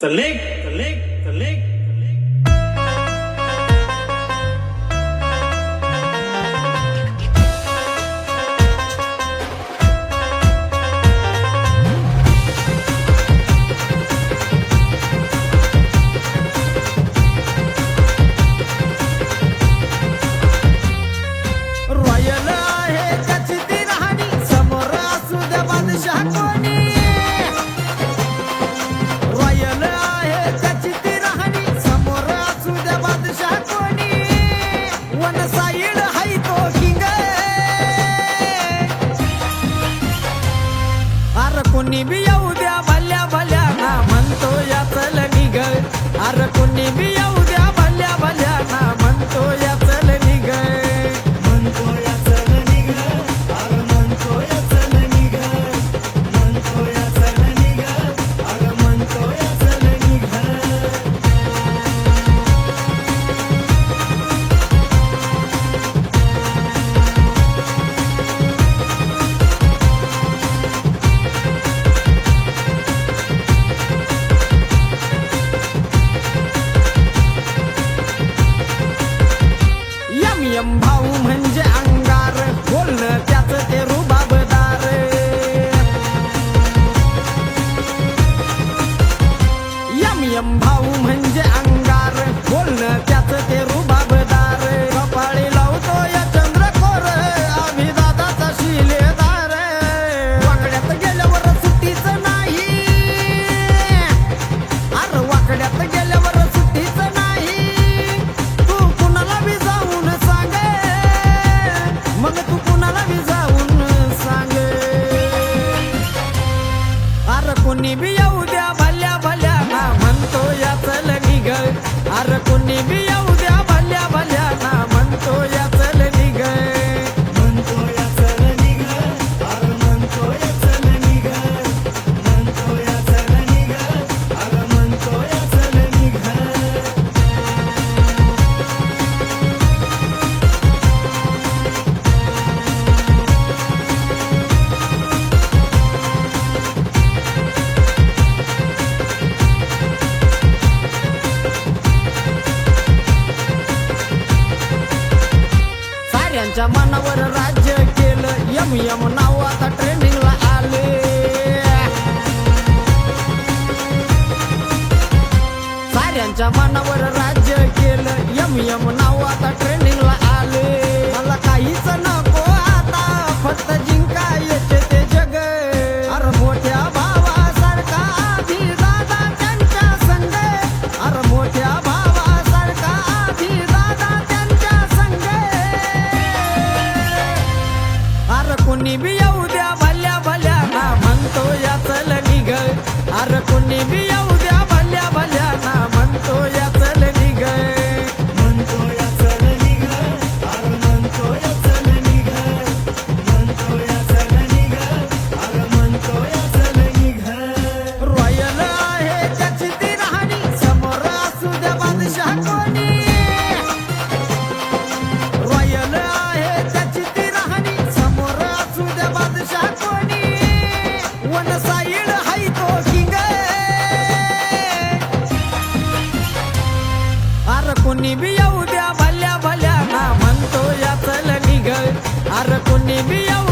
the leg, the leg, the leg. kuniambia Yam Bao. 你不要我 माझ्या मनावर राज्य केलं. यम यम नाव आता ट्रेंडिंगला आले. साऱ्यांच्या मनावर राज्य केलं. यम यम नाव आता ट्रेंडिंगला आले. मला काहीच नको आता फक्त me be a